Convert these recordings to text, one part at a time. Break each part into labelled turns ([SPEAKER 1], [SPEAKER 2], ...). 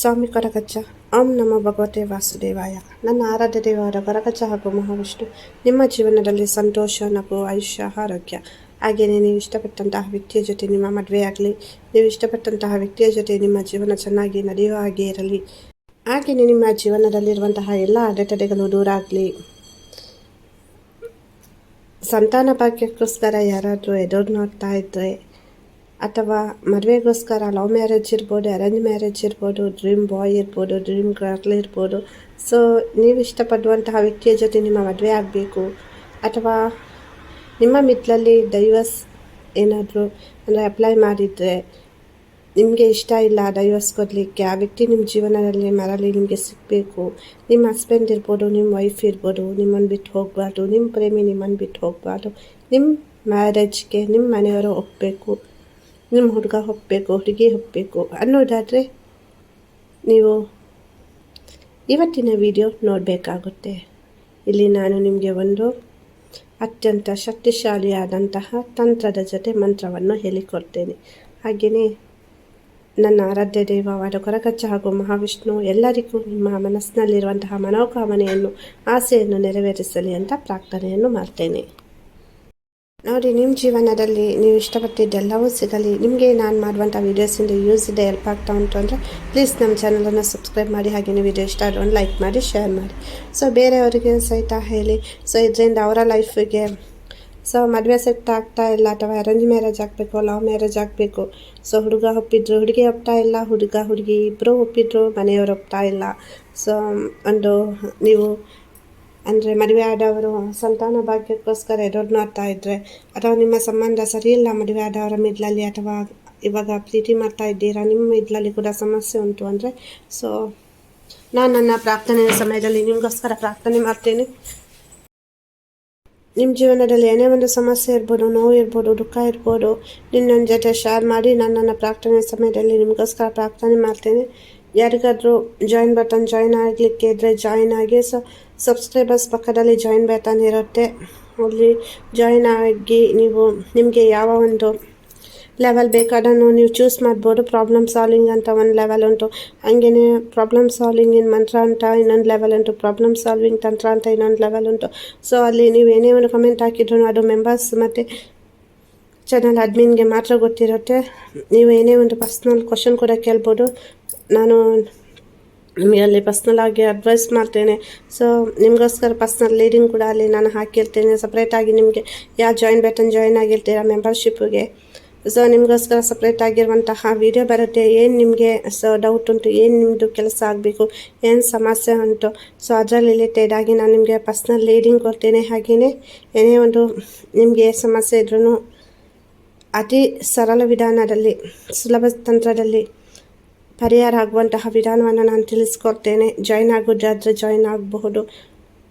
[SPEAKER 1] ಸ್ವಾಮಿ ಕೊರಗಜ್ಜ. ಓಂ ನಮ ಭಗವತೆ ವಾಸುದೇವಾಯ. ನನ್ನ ಆರಾಧ್ಯ ದೇವರ ಕೊರಗಜ್ಜ ಹಾಗೂ ಮಹಾವಿಷ್ಣು, ನಿಮ್ಮ ಜೀವನದಲ್ಲಿ ಸಂತೋಷ, ನಗು, ಆಯುಷ್ಯ, ಆರೋಗ್ಯ. ಹಾಗೆಯೇ ನೀವು ಇಷ್ಟಪಟ್ಟಂತಹ ವ್ಯಕ್ತಿಯ ಜೊತೆ ನಿಮ್ಮ ಆಗಲಿ, ನೀವು ಇಷ್ಟಪಟ್ಟಂತಹ ವ್ಯಕ್ತಿಯ ಜೊತೆ ನಿಮ್ಮ ಜೀವನ ಚೆನ್ನಾಗಿ ನಡೆಯುವ ಹಾಗೆ ಇರಲಿ. ಹಾಗೆಯೇ ನಿಮ್ಮ ಜೀವನದಲ್ಲಿರುವಂತಹ ಎಲ್ಲ ಅಡೆತಡೆಗಳು ದೂರ ಆಗಲಿ. ಸಂತಾನ ಭಾಗ್ಯಕ್ಕೋಸ್ಕರ ಯಾರಾದರೂ ಎದುರು ನೋಡ್ತಾ ಇದ್ದರೆ ಅಥವಾ ಮದುವೆಗೋಸ್ಕರ ಲವ್ ಮ್ಯಾರೇಜ್ ಇರ್ಬೋದು, ಅರೇಂಜ್ ಮ್ಯಾರೇಜ್ ಇರ್ಬೋದು, ಡ್ರೀಮ್ ಬಾಯ್ ಇರ್ಬೋದು, ಡ್ರೀಮ್ ಗರ್ಲ್ ಇರ್ಬೋದು. ಸೊ, ನೀವು ಇಷ್ಟಪಡುವಂತಹ ವ್ಯಕ್ತಿಯ ಜೊತೆ ನಿಮ್ಮ ಮದುವೆ ಆಗಬೇಕು ಅಥವಾ ನಿಮ್ಮ ಮಿತ್ಲಲ್ಲಿ ಡೈವರ್ಸ್ ಏನಾದರೂ ಅಂದರೆ ಅಪ್ಲೈ ಮಾಡಿದರೆ ನಿಮಗೆ ಇಷ್ಟ ಇಲ್ಲ ಡೈವರ್ಸ್ ಕೊಡಲಿಕ್ಕೆ, ಆ ವ್ಯಕ್ತಿ ನಿಮ್ಮ ಜೀವನದಲ್ಲಿ ಮರಳಿ ನಿಮಗೆ ಸಿಗಬೇಕು. ನಿಮ್ಮ ಹಸ್ಬೆಂಡ್ ಇರ್ಬೋದು, ನಿಮ್ಮ ವೈಫ್ ಇರ್ಬೋದು ನಿಮ್ಮನ್ನು ಬಿಟ್ಟು ಹೋಗಬಾರ್ದು ನಿಮ್ಮ ಪ್ರೇಮಿ ನಿಮ್ಮನ್ನು ಬಿಟ್ಟು ಹೋಗಬಾರ್ದು. ನಿಮ್ಮ ಮ್ಯಾರೇಜ್ಗೆ ನಿಮ್ಮ ಮನೆಯವರು ಒಪ್ಪಬೇಕು ನಿಮ್ಮ ಹುಡುಗ ಹೋಗಬೇಕು ಹುಡುಗಿ ಹೋಗಬೇಕು ಅನ್ನೋದಾದರೆ ನೀವು ಇವತ್ತಿನ ವಿಡಿಯೋ ನೋಡಬೇಕಾಗುತ್ತೆ ಇಲ್ಲಿ ನಾನು ನಿಮಗೆ ಒಂದು ಅತ್ಯಂತ ಶಕ್ತಿಶಾಲಿಯಾದಂತಹ ತಂತ್ರದ ಜೊತೆ ಮಂತ್ರವನ್ನು ಹೇಳಿಕೊಡ್ತೇನೆ ಹಾಗೆಯೇ ನನ್ನ ಆರಾಧ್ಯ ದೈವವಾದ ಕೊರಗಚ್ಚ ಹಾಗೂ ಮಹಾವಿಷ್ಣು ಎಲ್ಲರಿಗೂ ನಿಮ್ಮ ಮನಸ್ಸಿನಲ್ಲಿರುವಂತಹ ಮನೋಕಾಮನೆಯನ್ನು ಆಸೆಯನ್ನು ನೆರವೇರಿಸಲಿ ಅಂತ ಪ್ರಾರ್ಥನೆಯನ್ನು ಮಾಡ್ತೇನೆ ನೋಡಿ ನಿಮ್ಮ ಜೀವನದಲ್ಲಿ ನೀವು ಇಷ್ಟಪಟ್ಟಿದ್ದೆಲ್ಲವೂ ಸಿಗಲಿ. ನಿಮಗೆ ನಾನು ಮಾಡುವಂಥ ವೀಡಿಯೋಸಿಂದ ಯೂಸ್ ಇದೆ ಹೆಲ್ಪ್ ಆಗ್ತಾ ಉಂಟು ಅಂದರೆ ಪ್ಲೀಸ್ ನಮ್ಮ ಚಾನಲನ್ನು ಸಬ್ಸ್ಕ್ರೈಬ್ ಮಾಡಿ ಹಾಗೆಯೇ ವಿಡಿಯೋ ಇಷ್ಟ ಆದ್ರೆ ಒಂದು ಲೈಕ್ ಮಾಡಿ ಶೇರ್ ಮಾಡಿ. ಸೊ ಬೇರೆಯವರಿಗೆ ಸಹಿತ ಹೇಳಿ. ಸೊ ಇದರಿಂದ ಅವರ ಲೈಫಿಗೆ ಸೊ ಮದುವೆ ಸೆಟ್ ಆಗ್ತಾ ಇಲ್ಲ ಅಥವಾ ಅರೇಂಜ್ ಮ್ಯಾರೇಜ್ ಆಗಬೇಕು ಲವ್ ಮ್ಯಾರೇಜ್ ಆಗಬೇಕು. ಸೊ ಹುಡುಗ ಒಪ್ಪಿದ್ರು, ಹುಡುಗಿ ಒಪ್ತಾ ಇಲ್ಲ, ಹುಡುಗ, ಹುಡುಗಿ ಇಬ್ಬರು ಒಪ್ಪಿದ್ರು, ಮನೆಯವರು ಒಪ್ತಾ ಇಲ್ಲ. ಸೊ ಒಂದು, ನೀವು ಅಂದರೆ ಮದುವೆ ಆದವರು ಸಂತಾನ ಭಾಗ್ಯಕ್ಕೋಸ್ಕರ ಎದುರು ನೋಡ್ತಾ ಇದ್ದರೆ ಅಥವಾ ನಿಮ್ಮ ಸಂಬಂಧ ಸರಿಯಿಲ್ಲ ಮದುವೆ ಆದವರ ಮಿಡ್ಲಲ್ಲಿ, ಅಥವಾ ಇವಾಗ ಪ್ರೀತಿ ಮಾಡ್ತಾ ಇದ್ದೀರಾ, ನಿಮ್ಮ ಮಿಡ್ಲಲ್ಲಿ ಕೂಡ ಸಮಸ್ಯೆ ಉಂಟು ಅಂದರೆ ಸೊ ನಾನು ನನ್ನ ಪ್ರಾರ್ಥನೆಯ ಸಮಯದಲ್ಲಿ ನಿಮಗೋಸ್ಕರ ಪ್ರಾರ್ಥನೆ ಮಾಡ್ತೇನೆ. ನಿಮ್ಮ ಜೀವನದಲ್ಲಿ ಏನೇ ಒಂದು ಸಮಸ್ಯೆ ಇರ್ಬೋದು, ನೋವು ಇರ್ಬೋದು, ದುಃಖ ಇರ್ಬೋದು ನಿನ್ನ ಜೊತೆ ಶೇರ್ ಮಾಡಿ ನಾನು ನನ್ನ ಪ್ರಾರ್ಥನೆ ಸಮಯದಲ್ಲಿ ನಿಮಗೋಸ್ಕರ ಪ್ರಾರ್ಥನೆ ಮಾಡ್ತೇನೆ. ಯಾರಿಗಾದರೂ ಜಾಯಿನ್ ಬಟನ್ ಜಾಯಿನ್ ಆಗಲಿಕ್ಕೆ ಇದ್ದರೆ ಜಾಯಿನ್ ಆಗಿ ಸೊ ಸಬ್ಸ್ಕ್ರೈಬರ್ಸ್ ಪಕ್ಕದಲ್ಲಿ ಜಾಯಿನ್ ಬಟನ್ ಇರುತ್ತೆ. ಅಲ್ಲಿ ಜಾಯಿನ್ ಆಗಿ ನೀವು ನಿಮಗೆ ಯಾವ ಒಂದು ಲೆವೆಲ್ ಬೇಕಾದನ್ನು ನೀವು ಚೂಸ್ ಮಾಡ್ಬೋದು. ಪ್ರಾಬ್ಲಮ್ ಸಾಲ್ವಿಂಗ್ ಅಂತ ಒಂದು ಲೆವೆಲ್ ಉಂಟು. ಹಂಗೆಯೇ ಪ್ರಾಬ್ಲಮ್ ಸಾಲ್ವಿಂಗ್ ಇನ್ ಮಂತ್ರ ಅಂತ ಇನ್ನೊಂದು ಲೆವೆಲ್ ಉಂಟು. ಪ್ರಾಬ್ಲಮ್ ಸಾಲ್ವಿಂಗ್ ತಂತ್ರ ಅಂತ ಇನ್ನೊಂದು ಲೆವೆಲ್ ಉಂಟು. ಸೊ ಅಲ್ಲಿ ನೀವು ಏನೇ ಒಂದು ಕಮೆಂಟ್ ಹಾಕಿದ್ರು ಅದು ಮೆಂಬರ್ಸ್ ಮತ್ತು ಚಾನಲ್ ಅಡ್ಮಿನ್ಗೆ ಮಾತ್ರ ಗೊತ್ತಿರುತ್ತೆ. ನೀವು ಏನೇ ಒಂದು ಪರ್ಸ್ನಲ್ ಕ್ವಶನ್ ಕೂಡ ಕೇಳ್ಬೋದು. ನಾನು ನಿಮಗೆ ಅಲ್ಲಿ ಪರ್ಸ್ನಲ್ ಆಗಿ ಅಡ್ವೈಸ್ ಮಾಡ್ತೇನೆ. ಸೊ ನಿಮಗೋಸ್ಕರ ಪರ್ಸ್ನಲ್ ಲೀಡಿಂಗ್ ಕೂಡ ಅಲ್ಲಿ ನಾನು ಹಾಕಿರ್ತೇನೆ. ಸಪ್ರೇಟಾಗಿ ನಿಮಗೆ ಯಾವ ಜಾಯಿನ್ ಬಟನ್ ಜಾಯಿನ್ ಆಗಿರ್ತೀರಾ ಮೆಂಬರ್ಶಿಪ್ಗೆ ಸೊ ನಿಮಗೋಸ್ಕರ ಸಪ್ರೇಟ್ ಆಗಿರುವಂತಹ ವಿಡಿಯೋ ಬರುತ್ತೆ. ಏನು ನಿಮಗೆ ಸೊ ಡೌಟ್ ಉಂಟು, ಏನು ನಿಮ್ಮದು ಕೆಲಸ ಆಗಬೇಕು, ಏನು ಸಮಸ್ಯೆ ಉಂಟು. ಸೊ ಅದರಲ್ಲಿ ರಿಲೇಟೆಡ್ ಆಗಿ ನಾನು ನಿಮಗೆ ಪರ್ಸ್ನಲ್ ಲೀಡಿಂಗ್ ಕೊಡ್ತೇನೆ. ಹಾಗೆಯೇ ಏನೇ ಒಂದು ನಿಮಗೆ ಸಮಸ್ಯೆ ಇದ್ರೂ ಅತಿ ಸರಳ ವಿಧಾನದಲ್ಲಿ, ಸುಲಭ ತಂತ್ರದಲ್ಲಿ ಪರಿಹಾರ ಆಗುವಂತಹ ವಿಧಾನವನ್ನು ನಾನು ತಿಳಿಸ್ಕೊಡ್ತೇನೆ. ಜಾಯ್ನ್ ಆಗೋದಾದರೆ ಜಾಯ್ನ್ ಆಗಬಹುದು.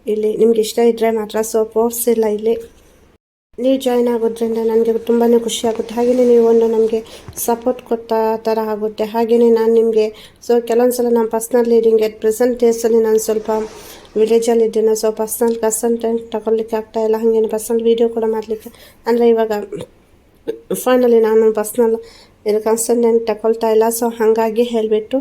[SPEAKER 1] ಇಲ್ಲಿ ನಿಮ್ಗೆ ಇಷ್ಟ ಇದ್ದರೆ ಮಾತ್ರ ಸೊ ಫೋರ್ಸ್ ಇಲ್ಲ ಇಲ್ಲಿ. ನೀವು ಜಾಯ್ನ್ ಆಗೋದ್ರಿಂದ ನನಗೆ ತುಂಬಾ ಖುಷಿ ಆಗುತ್ತೆ. ಹಾಗೆಯೇ ನೀವು ಒಂದು ನಮಗೆ ಸಪೋರ್ಟ್ ಕೊಟ್ಟ ಥರ ಆಗುತ್ತೆ. ಹಾಗೆಯೇ ನಾನು ನಿಮಗೆ ಸೊ ಕೆಲವೊಂದು ಸಲ ನಾನು ಪರ್ಸ್ನಲ್ ಲೀಡಿಂಗ್ ಎಟ್ ಪ್ರೆಸೆಂಟ್ ಡೇಸಲ್ಲಿ ನಾನು ಸ್ವಲ್ಪ ವಿಲೇಜಲ್ಲಿ ಇದ್ದೀನಿ. ಸೊ ಪರ್ಸ್ನಲ್ ಕನ್ಸಲ್ಟೆಂಟ್ ತಗೊಳ್ಲಿಕ್ಕೆ ಇಲ್ಲ. ಹಾಗೇನೆ ಪರ್ಸ್ನಲ್ ವೀಡಿಯೋ ಕೂಡ ಮಾಡಲಿಕ್ಕೆ. ಅಂದರೆ ಇವಾಗ ಫೈನಲಿ ನಾನು ಪರ್ಸ್ನಲ್ ಇದು ಕನ್ಸಲ್ಟೆಂಟ್ ತಗೊಳ್ತಾ ಇಲ್ಲ. ಸೊ ಹಾಗಾಗಿ ಹೇಳಿಬಿಟ್ಟು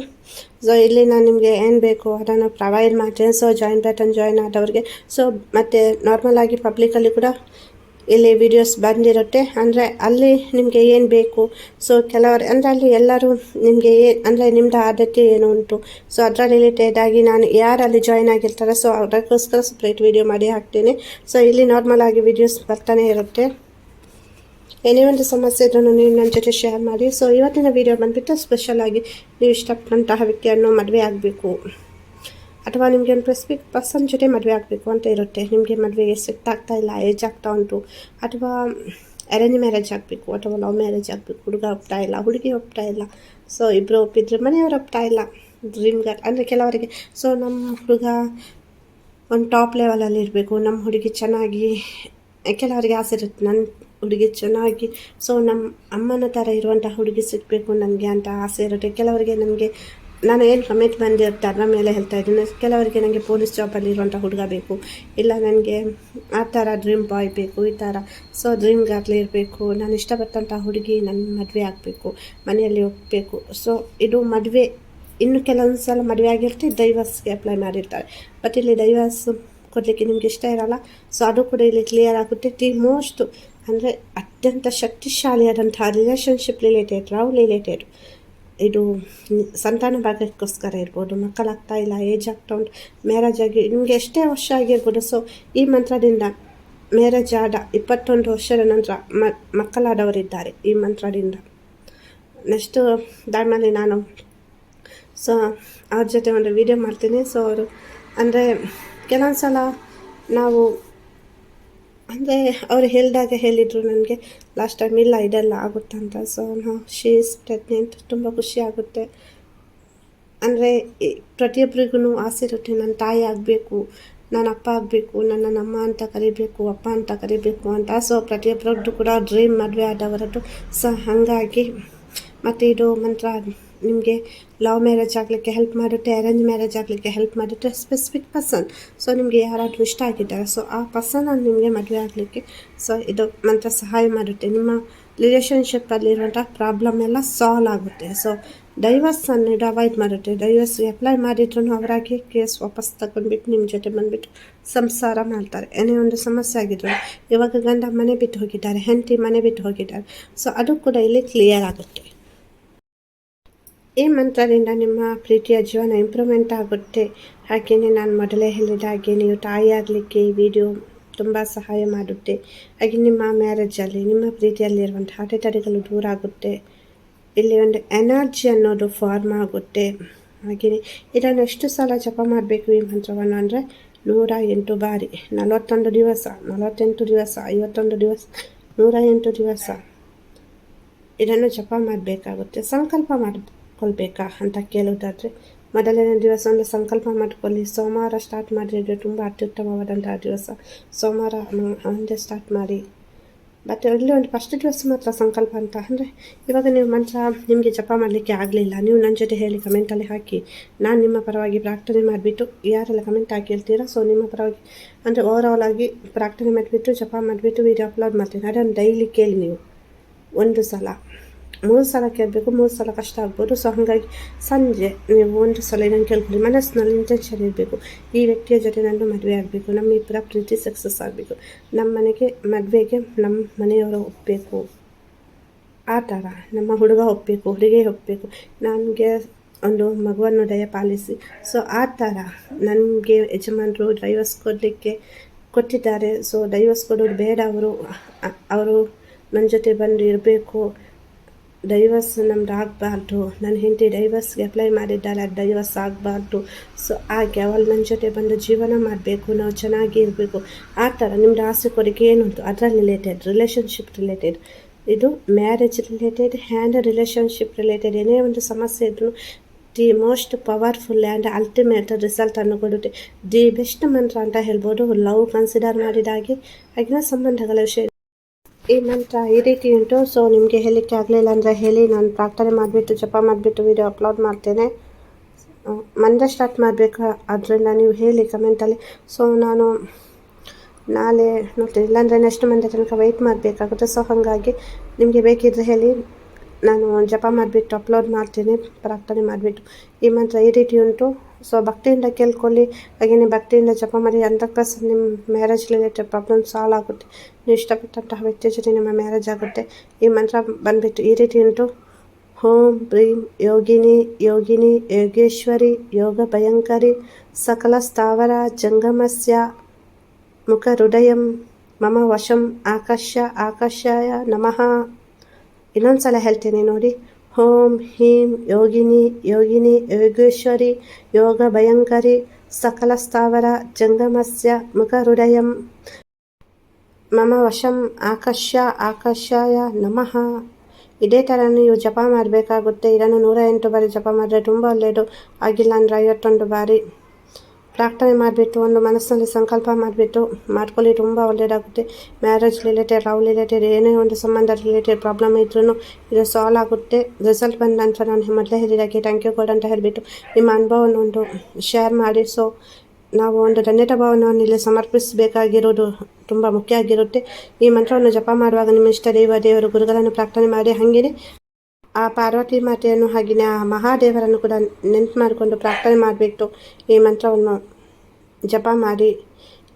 [SPEAKER 1] ಸೊ ಇಲ್ಲಿ ನಾನು ನಿಮಗೆ ಏನು ಬೇಕು ಅದನ್ನು ಪ್ರೊವೈಡ್ ಮಾಡ್ತೀನಿ. ಸೊ ಜಾಯಿನ್ ಬಟನ್ ಜಾಯಿನ್ ಆದವ್ರಿಗೆ. ಸೊ ಮತ್ತು ನಾರ್ಮಲಾಗಿ ಪಬ್ಲಿಕಲ್ಲಿ ಕೂಡ ಇಲ್ಲಿ ವಿಡಿಯೋಸ್ ಬಂದಿರುತ್ತೆ. ಅಂದರೆ ಅಲ್ಲಿ ನಿಮಗೆ ಏನು ಬೇಕು? ಸೊ ಕೆಲವರು, ಅಂದರೆ ಅಲ್ಲಿ ಎಲ್ಲರೂ ನಿಮಗೆ ಏ, ಅಂದರೆ ನಿಮ್ಮದು ಆದ್ಯತೆ ಏನು ಉಂಟು? ಸೊ ಅದರ ರಿಲೇಟೆಡ್ ಆಗಿ ನಾನು ಯಾರು ಅಲ್ಲಿ ಜಾಯಿನ್ ಆಗಿರ್ತಾರೆ. ಸೊ ಅದಕ್ಕೋಸ್ಕರ ಸಪ್ರೇಟ್ ವೀಡಿಯೋ ಮಾಡಿ ಹಾಕ್ತೀನಿ. ಸೊ ಇಲ್ಲಿ ನಾರ್ಮಲ್ ಆಗಿ ವಿಡಿಯೋಸ್ ಬರ್ತಾನೆ ಇರುತ್ತೆ. ಏನೇ ಒಂದು ಸಮಸ್ಯೆ ಇದ್ರೂ ನೀವು ನನ್ನ ಜೊತೆ ಶೇರ್ ಮಾಡಿ. ಸೊ ಇವತ್ತಿನ ವಿಡಿಯೋ ಬಂದುಬಿಟ್ಟು ಸ್ಪೆಷಲಾಗಿ ನೀವು ಇಷ್ಟಪಟ್ಟಂತಹ ವ್ಯಕ್ತಿಯನ್ನು ಮದುವೆ ಆಗಬೇಕು. ಅಥವಾ ನಿಮಗೆ ಒಂದು ಸ್ಪೆಸಿಫಿಕ್ ಪರ್ಸನ್ ಜೊತೆ ಮದುವೆ ಆಗಬೇಕು ಅಂತ ಇರುತ್ತೆ. ನಿಮಗೆ ಮದುವೆಗೆ ಸೆಟ್ ಆಗ್ತಾ ಇಲ್ಲ ಏಜ್ ಆಗ್ತಾ ಉಂಟು. ಅಥವಾ ಅರೇಂಜ್ ಮ್ಯಾರೇಜ್ ಆಗಬೇಕು, ಅಥವಾ ಲವ್ ಮ್ಯಾರೇಜ್ ಆಗಬೇಕು. ಹುಡುಗ ಒಪ್ತಾ ಇಲ್ಲ, ಹುಡುಗಿ ಒಪ್ತಾ ಇಲ್ಲ. ಸೊ ಇಬ್ಬರು ಒಪ್ಪಿದ್ರೆ ಮನೆಯವರು ಒಪ್ತಾ ಇಲ್ಲ. ಡ್ರೀಮ್ ಗರ್ ಅಂದರೆ ಕೆಲವರಿಗೆ. ಸೊ ನಮ್ಮ ಹುಡುಗ ಒಂದು ಟಾಪ್ ಲೆವೆಲಲ್ಲಿ ಇರಬೇಕು. ನಮ್ಮ ಹುಡುಗಿ ಚೆನ್ನಾಗಿ, ಕೆಲವರಿಗೆ ಆಸೆ ಇರುತ್ತೆ. ನನ್ನ ಹುಡುಗಿ ಚೆನ್ನಾಗಿ ಸೊ ನಮ್ಮ ಅಮ್ಮನ ಥರ ಇರುವಂಥ ಹುಡುಗಿ ಸಿಗಬೇಕು ನನಗೆ ಅಂತ ಆಸೆ ಇರುತ್ತೆ. ಕೆಲವರಿಗೆ ನನಗೆ, ನಾನು ಏನು ಕಮೆಂಟ್ ಬಂದಿರುತ್ತೆ ಅದರ ಮೇಲೆ ಹೇಳ್ತಾ ಇದ್ದೀನಿ. ಕೆಲವರಿಗೆ ನನಗೆ ಪೊಲೀಸ್ ಜಾಬಲ್ಲಿ ಇರುವಂಥ ಹುಡುಗ ಬೇಕು. ಇಲ್ಲ ನನಗೆ ಆ ಥರ ಡ್ರೀಮ್ ಬಾಯ್ ಬೇಕು, ಈ ಥರ ಸೊ ಡ್ರೀಮ್ ಇರಬೇಕು. ನಾನು ಇಷ್ಟಪಟ್ಟಂಥ ಹುಡುಗಿ ನನ್ನ ಮದುವೆ ಆಗಬೇಕು, ಮನೆಯಲ್ಲಿ ಹೋಗಬೇಕು ಸೊ ಇದು ಮದುವೆ, ಇನ್ನು ಕೆಲವೊಂದು ಸಲ ಮದುವೆ ಆಗಿರ್ತೀವಿ ಡೈವರ್ಸ್ಗೆ ಅಪ್ಲೈ ಮಾಡಿರ್ತಾರೆ. ಬಟ್ ಇಲ್ಲಿ ಡೈವರ್ಸ್ ಕೊಡಲಿಕ್ಕೆ ನಿಮ್ಗೆ ಇಷ್ಟ ಇರಲ್ಲ. ಸೊ ಅದು ಕೂಡ ಇಲ್ಲಿ ಕ್ಲಿಯರ್ ಆಗುತ್ತೆ. ದಿ ಮೋಸ್ಟ್ ಅಂದರೆ ಅತ್ಯಂತ ಶಕ್ತಿಶಾಲಿಯಾದಂಥ ರಿಲೇಷನ್ಶಿಪ್ ರಿಲೇಟೆಡ್ ಲವ್ ರಿಲೇಟೆಡ್ ಇದು ಸಂತಾನ ಭಾಗಕ್ಕೋಸ್ಕರ ಇರ್ಬೋದು, ಮಕ್ಕಳಾಗ್ತಾ ಇಲ್ಲ ಏಜ್ ಆಗ್ತಾ ಉಂಟು ಮ್ಯಾರೇಜ್ ಆಗಿ ನಿಮಗೆ ಎಷ್ಟೇ ವರ್ಷ ಆಗಿರ್ಬೋದು ಸೊ ಈ ಮಂತ್ರದಿಂದ ಮ್ಯಾರೇಜ್ ಆದ ಇಪ್ಪತ್ತೊಂದು ವರ್ಷದ ನಂತರ ಮಕ್ಕಳಾದವರಿದ್ದಾರೆ ಈ ಮಂತ್ರದಿಂದ. ನೆಕ್ಸ್ಟು ದಾಮಲ್ಲಿ ನಾನು ಸೊ ಅವ್ರ ಜೊತೆ ಒಂದು ವಿಡಿಯೋ ಮಾಡ್ತೀನಿ. ಸೊ ಅವರು, ಅಂದರೆ ಕೆಲವೊಂದು ಸಲ ನಾವು ಅಂದರೆ ಅವರು ಹೇಳಿದಾಗ ಹೇಳಿದರು ನನಗೆ ಲಾಸ್ಟ್ ಟೈಮ್ ಇಲ್ಲ, ಇದೆಲ್ಲ ಅಂತ. ಸೊ ನಾವು ಶೀಸ್ ಪ್ರೆಗ್ನೆಂಟ್ ತುಂಬ ಖುಷಿ ಆಗುತ್ತೆ. ಅಂದರೆ ಪ್ರತಿಯೊಬ್ಬರಿಗೂ ಆಸೆ ಇರುತ್ತೆ, ನನ್ನ ತಾಯಿ ಆಗಬೇಕು, ನನ್ನ ಅಪ್ಪ ಆಗಬೇಕು ನನ್ನ ಅಮ್ಮ ಅಂತ ಕರಿಬೇಕು, ಅಪ್ಪ ಅಂತ ಕರಿಬೇಕು ಅಂತ. ಸೊ ಪ್ರತಿಯೊಬ್ಬರದ್ದು ಕೂಡ ಡ್ರೀಮ್ ಮದುವೆ ಆದವರದ್ದು. ಸೊ ಹಾಗಾಗಿ ಮತ್ತು ಇದು ಮಂತ್ರ ನಿಮಗೆ ಲವ್ ಮ್ಯಾರೇಜ್ ಆಗಲಿಕ್ಕೆ ಹೆಲ್ಪ್ ಮಾಡುತ್ತೆ ಅರೇಂಜ್ ಮ್ಯಾರೇಜ್ ಆಗಲಿಕ್ಕೆ ಹೆಲ್ಪ್ ಮಾಡುತ್ತೆ ಸ್ಪೆಸಿಫಿಕ್ ಪರ್ಸನ್ ಸೊ ನಿಮಗೆ ಯಾರಾದರೂ ಇಷ್ಟ ಆಗಿದ್ದಾರೆ ಸೊ ಆ ಪರ್ಸನ್ ನಿಮಗೆ ಮದುವೆ ಆಗಲಿಕ್ಕೆ ಸೊ ಇದು ಮಂತ್ರ ಸಹಾಯ ಮಾಡುತ್ತೆ. ನಿಮ್ಮ ರಿಲೇಷನ್ಶಿಪ್ಪಲ್ಲಿರುವಂಥ ಪ್ರಾಬ್ಲಮ್ ಎಲ್ಲ ಸಾಲ್ವ್ ಆಗುತ್ತೆ. ಸೊ ಡೈವರ್ಸನ್ನು ಇದು ಅವಾಯ್ಡ್ ಮಾಡುತ್ತೆ. ಡೈವರ್ಸ್ ಅಪ್ಲೈ ಮಾಡಿದ್ರು ಅವರಾಗಿ ಕೇಸ್ ವಾಪಸ್ ತಗೊಂಡ್ಬಿಟ್ಟು ನಿಮ್ಮ ಜೊತೆ ಬಂದುಬಿಟ್ಟು ಸಂಸಾರ ಮಾಡ್ತಾರೆ. ಏನೇ ಒಂದು ಸಮಸ್ಯೆ ಆಗಿದ್ರು, ಇವಾಗ ಗಂಡ ಮನೆ ಬಿಟ್ಟು ಹೋಗಿದ್ದಾರೆ, ಹೆಂಡತಿ ಮನೆ ಬಿಟ್ಟು ಹೋಗಿದ್ದಾರೆ ಸೊ ಅದು ಕೂಡ ಇಲ್ಲಿ ಕ್ಲಿಯರ್ ಆಗುತ್ತೆ. ಈ ಮಂತ್ರದಿಂದ ನಿಮ್ಮ ಪ್ರೀತಿಯ ಜೀವನ ಇಂಪ್ರೂವ್ಮೆಂಟ್ ಆಗುತ್ತೆ. ಹಾಗೆಯೇ ನಾನು ಮೊದಲೇ ಹೇಳಿದ ಹಾಗೆ ನೀವು ತಾಯಿ ಆಗಲಿಕ್ಕೆ ಈ ವಿಡಿಯೋ ತುಂಬ ಸಹಾಯ ಮಾಡುತ್ತೆ. ಹಾಗೆ ನಿಮ್ಮ ಮ್ಯಾರೇಜಲ್ಲಿ ನಿಮ್ಮ ಪ್ರೀತಿಯಲ್ಲಿರುವಂಥ ಅಡೆತಡೆಗಳು ದೂರ ಆಗುತ್ತೆ. ಇಲ್ಲಿ ಒಂದು ಎನರ್ಜಿ ಅನ್ನೋದು ಫಾರ್ಮ್ ಆಗುತ್ತೆ. ಹಾಗೆಯೇ ಇದನ್ನು ಎಷ್ಟು ಸಲ ಜಪ ಮಾಡಬೇಕು ಈ ಮಂತ್ರವನ್ನು ಅಂದರೆ ನೂರ ಎಂಟು ಬಾರಿ. ನಲವತ್ತೊಂದು ದಿವಸ, ನಲವತ್ತೆಂಟು ದಿವಸ, ಐವತ್ತೊಂದು ದಿವಸ, ನೂರ ಎಂಟು ದಿವಸ. ಇದನ್ನು ಜಪ ಮಾಡಬೇಕಾಗುತ್ತೆ, ಸಂಕಲ್ಪ ಮಾಡಿ ಕೊಲ್ಬೇಕಾ ಅಂತ ಕೇಳುವುದಾದರೆ ಮೊದಲನೇ ದಿವಸ ಒಂದು ಸಂಕಲ್ಪ ಮಾಡಿಕೊಳ್ಳಿ. ಸೋಮವಾರ ಸ್ಟಾರ್ಟ್ ಮಾಡಿದರೆ ತುಂಬ ಅತ್ಯುತ್ತಮವಾದಂತಹ ದಿವಸ. ಸೋಮವಾರ ಒಂದೇ ಸ್ಟಾರ್ಟ್ ಮಾಡಿ. ಬಟ್ ಇಲ್ಲಿ ಒಂದು ಫಸ್ಟ್ ದಿವಸ ಮಾತ್ರ ಸಂಕಲ್ಪ ಅಂತ. ಅಂದರೆ ಇವಾಗ ನೀವು ಮಂತ್ರ ನಿಮಗೆ ಜಪ ಮಾಡಲಿಕ್ಕೆ ಆಗಲಿಲ್ಲ. ನೀವು ನನ್ನ ಜೊತೆ ಹೇಳಿ ಕಮೆಂಟಲ್ಲಿ ಹಾಕಿ. ನಾನು ನಿಮ್ಮ ಪರವಾಗಿ ಪ್ರಾರ್ಥನೆ ಮಾಡಿಬಿಟ್ಟು ಯಾರೆಲ್ಲ ಕಮೆಂಟ್ ಹಾಕಿ ಹೇಳ್ತೀರಾ? ಸೊ ನಿಮ್ಮ ಪರವಾಗಿ, ಅಂದರೆ ಓವರಾಲ್ ಆಗಿ ಪ್ರಾರ್ಥನೆ ಮಾಡಿಬಿಟ್ಟು, ಜಪ ಮಾಡಿಬಿಟ್ಟು ವೀಡಿಯೋ ಅಪ್ಲೋಡ್ ಮಾಡ್ತೀನಿ. ಅದನ್ನು ಡೈಲಿ ಕೇಳಿ ನೀವು. ಒಂದು ಸಲ. ಮೂರು ಸಲ ಕೇಳಬೇಕು ಮೂರು ಸಲ ಕಷ್ಟ ಆಗ್ಬೋದು ಸೊ ಹಾಗಾಗಿ ಸಂಜೆ ನೀವು ಒಂದು ಸಲ ಇದನ್ನು ಕೇಳ್ಕೊಳ್ಳಿ ಮನಸ್ಸಿನಲ್ಲಿ ಇಂಟೆನ್ಷನ್ ಇರಬೇಕು ಈ ವ್ಯಕ್ತಿಯ ಜೊತೆ ನಾನು ಮದುವೆ ಆಗಬೇಕು ನಮ್ಮ ಇಬ್ಬರ ಪ್ರೀತಿ ಸಕ್ಸಸ್ ಆಗಬೇಕು ನಮ್ಮ ಮನೆಗೆ ಮದುವೆಗೆ ನಮ್ಮ ಮನೆಯವರು ಒಪ್ಪಬೇಕು ಆ ಥರ ನಮ್ಮ ಹುಡುಗ ಒಪ್ಪಬೇಕು ಹುಡುಗಿ ಒಪ್ಪಬೇಕು ನನಗೆ ಒಂದು ಮಗುವನ್ನು ದಯಪಾಲಿಸಿ ಸೊ ಆ ಥರ ನನಗೆ ಯಜಮಾನರು ಡ್ರೈವರ್ಸ್ ಕೊಡಲಿಕ್ಕೆ ಕೊಟ್ಟಿದ್ದಾರೆ ಸೊ ಡೈವರ್ಸ್ ಕೊಡೋದು ಬೇಡ ಅವರು ಅವರು ನನ್ನ ಜೊತೆ ಬಂದು ಇರಬೇಕು ಡೈವರ್ಸ್ ನಮ್ದು ಆಗಬಾರ್ದು. ನನ್ನ ಹೆಂಡತಿ ಡೈವರ್ಸ್ಗೆ ಅಪ್ಲೈ ಮಾಡಿದ್ದಾಳೆ ಡೈವರ್ಸ್ ಆಗಬಾರ್ದು. ಸೊ ಹಾಗೆ ಅವಳು ನನ್ನ ಜೊತೆ ಬಂದು ಜೀವನ ಮಾಡಬೇಕು, ನಾವು ಚೆನ್ನಾಗಿ ಇರಬೇಕು ಆ ಥರ ನಿಮ್ಮದು ಆಸೆ ಕೊಡುಗೆ ಏನು ಉಂಟು ಅದರ ರಿಲೇಟೆಡ್ ರಿಲೇಷನ್ಶಿಪ್ ರಿಲೇಟೆಡ್ ಇದು marriage related hand relationship related ಏನೇ ಒಂದು ಸಮಸ್ಯೆ ಇದ್ರೂ the most powerful and ultimate ರಿಸಲ್ಟನ್ನು ಕೊಡುತ್ತೆ. ದಿ ಬೆಸ್ಟ್ ಮಂತ್ರ ಅಂತ ಹೇಳ್ಬೋದು ಲವ್ ಕನ್ಸಿಡರ್ ಮಾಡಿದಾಗೆ ಆಗಿನ ಸಂಬಂಧಗಳ ವಿಷಯ ಈ ಮಂತ್ರ ಈ ರೀತಿ ಉಂಟು. ಸೊ ನಿಮಗೆ ಹೇಳಲಿಕ್ಕೆ ಆಗಲಿಲ್ಲ ಅಂದರೆ ಹೇಳಿ. ನಾನು ಪ್ರಾರ್ಥನೆ ಮಾಡಿಬಿಟ್ಟು, ಜಪ ಮಾಡಿಬಿಟ್ಟು ವಿಡಿಯೋ ಅಪ್ಲೋಡ್ ಮಾಡ್ತೇನೆ. ಮಂದ ಸ್ಟಾರ್ಟ್ ಮಾಡಬೇಕು? ಅದರಿಂದ ನೀವು ಹೇಳಿ ಕಮೆಂಟಲ್ಲಿ ಸೊ ನಾನು ನಾಳೆ ನೋಡ್ತೀನಿ. ಇಲ್ಲಾಂದರೆ ನೆಕ್ಸ್ಟ್ ಮಂದೆ ತನಕ ವೆಯ್ಟ್ ಮಾಡಬೇಕಾಗುತ್ತೆ. ಸೊ ಹಾಗಾಗಿ ನಿಮಗೆ ಬೇಕಿದ್ರೆ ಹೇಳಿ. ನಾನು ಜಪ ಮಾಡಿಬಿಟ್ಟು ಅಪ್ಲೋಡ್ ಮಾಡ್ತೀನಿ, ಪ್ರಾರ್ಥನೆ ಮಾಡಿಬಿಟ್ಟು. ಈ ಮಂತ್ರ ಈ ರೀತಿ ಉಂಟು. ಸೊ ಭಕ್ತಿಯಿಂದ ಕೇಳ್ಕೊಳ್ಳಿ. ಹಾಗೆಯೇ ಭಕ್ತಿಯಿಂದ ಜಪ ಮಾಡಿ ಹಂಡ್ರೆಡ್ ಪ್ಲಸ್ ನಿಮ್ಮ ಮ್ಯಾರೇಜ್ ರಿಲೇಟೆಡ್ ಪ್ರಾಬ್ಲಮ್ ಸಾಲ್ವ್ ಆಗುತ್ತೆ. ನೀವು ಇಷ್ಟಪಟ್ಟಂತಹ ವ್ಯಕ್ತಿ ಜೊತೆ ನಿಮ್ಮ ಮ್ಯಾರೇಜ್ ಆಗುತ್ತೆ. ಈ ಮಂತ್ರ ಬಂದುಬಿಟ್ಟು ಈ ರೀತಿ ಉಂಟು. ಓಂ ಬ್ರೀಂ ಯೋಗಿನಿ ಯೋಗಿನಿ ಯೋಗೇಶ್ವರಿ ಯೋಗ ಭಯಂಕರಿ ಸಕಲ ಸ್ಥಾವರ ಜಂಗಮಸ್ಯ ಮುಖ ಹೃದಯಂ ಮಮ ವಶಂ ಆಕಾಶ ಆಕಾಶಾಯ ನಮಃ. ಇನ್ನೊಂದು ಸಲ ಹೇಳ್ತೇನೆ ನೋಡಿ. ಓಂ ಹೀಂ ಯೋಗಿನಿ ಯೋಗಿನಿ ಯೋಗೇಶ್ವರಿ ಯೋಗ ಭಯಂಕರಿ ಸಕಲ ಸ್ಥಾವರ ಜಂಗಮಸ್ಯ ಮುಖ ಹೃದಯಂ ಮಮ ವಶಂ ಆಕರ್ಷ ಆಕರ್ಷಾಯ ನಮಃ. ಇದೇ ಥರ ನೀವು ಜಪ ಮಾಡಬೇಕಾಗುತ್ತೆ. ಇದನ್ನು ನೂರ ಎಂಟು ಬಾರಿ ಜಪ ಮಾಡಿದ್ರೆ ತುಂಬ ಒಳ್ಳೆಯದು ಆಗಿಲ್ಲ ಅಂದರೆ ಐವತ್ತೊಂದು ಬಾರಿ. ಪ್ರಾರ್ಥನೆ ಮಾಡಿಬಿಟ್ಟು, ಒಂದು ಮನಸ್ಸಿನಲ್ಲಿ ಸಂಕಲ್ಪ ಮಾಡಿಬಿಟ್ಟು, ಮಾಡ್ಕೊಳ್ಳಿ, ತುಂಬ ಒಳ್ಳೆಯದಾಗುತ್ತೆ ಮ್ಯಾರೇಜ್ ರಿಲೇಟೆಡ್ ಲವ್ ರಿಲೇಟೆಡ್ ಏನೇ ಒಂದು ಸಂಬಂಧ ರಿಲೇಟೆಡ್ ಪ್ರಾಬ್ಲಮ್ ಇದ್ರೂ ಇದು ಸಾಲ್ವ್ ಆಗುತ್ತೆ. ರಿಸಲ್ಟ್ ಬಂದ ನಂತರ ನಾನು ಮೊದಲೇ ಹೇಳಿದಾಗೆ ಥ್ಯಾಂಕ್ ಯು ಗೋಡ್ ಅಂತ ಹೇಳಿಬಿಟ್ಟು ನಿಮ್ಮ ಅನುಭವವನ್ನು ಒಂದು ಶೇರ್ ಮಾಡಿ. ಸೊ ನಾವು ಒಂದು ಧನ್ಯತಾ ಭಾವನವನ್ನು ಇಲ್ಲಿ ಸಮರ್ಪಿಸಬೇಕಾಗಿರೋದು ತುಂಬ ಮುಖ್ಯ ಆಗಿರುತ್ತೆ. ಈ ಮಂತ್ರವನ್ನು ಜಪ ಮಾಡುವಾಗ ನಿಮ್ಮ ಇಷ್ಟ, ದೇವ, ದೇವರು, ಗುರುಗಳನ್ನು ಪ್ರಾರ್ಥನೆ ಮಾಡಿ ಹಾಗೆಯೇ ಆ ಪಾರ್ವತಿ ಮಾತೆಯನ್ನು ಹಾಗೆಯೇ ಆ ಮಹಾದೇವರನ್ನು ಕೂಡ ನೆನ್ಪು ಮಾಡಿಕೊಂಡು ಪ್ರಾರ್ಥನೆ ಮಾಡಿಬಿಟ್ಟು ಈ ಮಂತ್ರವನ್ನು ಜಪ ಮಾಡಿ,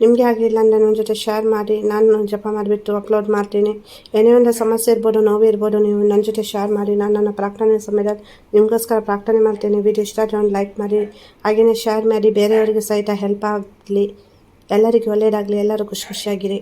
[SPEAKER 1] ನಿಮಗೆ ಆಗಿಲ್ಲ ಅಂದರೆ ನನ್ನ ಜೊತೆ ಶೇರ್ ಮಾಡಿ, ನಾನು ಜಪ ಮಾಡಿಬಿಟ್ಟು ಅಪ್ಲೋಡ್ ಮಾಡ್ತೀನಿ. ಏನೇ ಒಂದು ಸಮಸ್ಯೆ ಇರ್ಬೋದು, ನೋವು ಇರ್ಬೋದು, ನೀವು ನನ್ನ ಜೊತೆ ಶೇರ್ ಮಾಡಿ, ನಾನು ನನ್ನ ಪ್ರಾರ್ಥನೆ ಸಮಯದಲ್ಲಿ ನಿಮಗೋಸ್ಕರ ಪ್ರಾರ್ಥನೆ ಮಾಡ್ತೀನಿ. ವಿಡಿಯೋ ಇಷ್ಟ ಆದರೆ ಒಂದು ಲೈಕ್ ಮಾಡಿ. ಹಾಗೆಯೇ ಶೇರ್ ಮಾಡಿ, ಬೇರೆಯವರಿಗೆ ಸಹಿತ ಹೆಲ್ಪ್ ಆಗಲಿ. ಎಲ್ಲರಿಗೂ ಒಳ್ಳೆಯದಾಗಲಿ ಎಲ್ಲರೂ ಖುಷಿ ಖುಷಿಯಾಗಿರಿ.